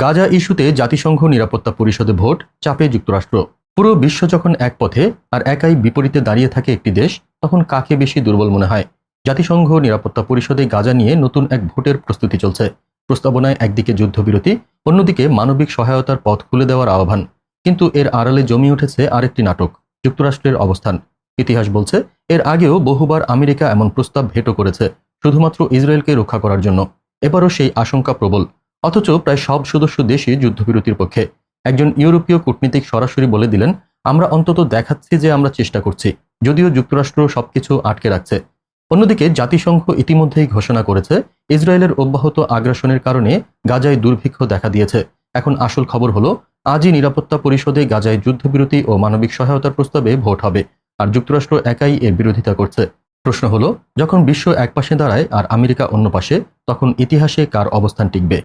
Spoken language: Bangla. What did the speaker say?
গাজা ইস্যুতে জাতিসংঘ নিরাপত্তা পরিষদে ভোট, চাপে যুক্তরাষ্ট্র। পুরো বিশ্ব যখন এক পথে আর একাই বিপরীতে দাঁড়িয়ে থাকে একটি দেশ, তখন কাকে বেশি দুর্বল মনে হয়? জাতিসংঘ নিরাপত্তা পরিষদে গাজা নিয়ে নতুন এক ভোটের প্রস্তুতি চলছে। প্রস্তাবনায় একদিকে যুদ্ধবিরতি, অন্যদিকে মানবিক সহায়তার পথ খুলে দেওয়ার আহ্বান। কিন্তু এর আড়ালে জমি উঠেছে আরেকটি নাটক, যুক্তরাষ্ট্রের অবস্থান। ইতিহাস বলছে, এর আগেও বহুবার আমেরিকা এমন প্রস্তাব ভেটো করেছে, শুধুমাত্র ইসরায়েলকে রক্ষা করার জন্য। এবারও সেই আশঙ্কা প্রবল। অথচ প্রায় সব সদস্য দেশই যুদ্ধবিরতির পক্ষে। একজন ইউরোপীয় কূটনীতিক সরাসরি বলে দিলেন, আমরা অন্তত দেখাচ্ছি যে আমরা চেষ্টা করছি, যদিও যুক্তরাষ্ট্র সবকিছু আটকে রাখছে। অন্যদিকে জাতিসংঘ ইতিমধ্যেই ঘোষণা করেছে, ইসরায়েলের অব্যাহত আগ্রাসনের কারণে গাজায় দুর্ভিক্ষ দেখা দিয়েছে। এখন আসল খবর হলো, আজই নিরাপত্তা পরিষদে গাজায় যুদ্ধবিরতি ও মানবিক সহায়তার প্রস্তাবে ভোট হবে, আর যুক্তরাষ্ট্র একাই এর বিরোধিতা করছে। প্রশ্ন হলো, যখন বিশ্ব এক পাশে দাঁড়ায় আর আমেরিকা অন্য পাশে, তখন ইতিহাসে কার অবস্থান টিকবে?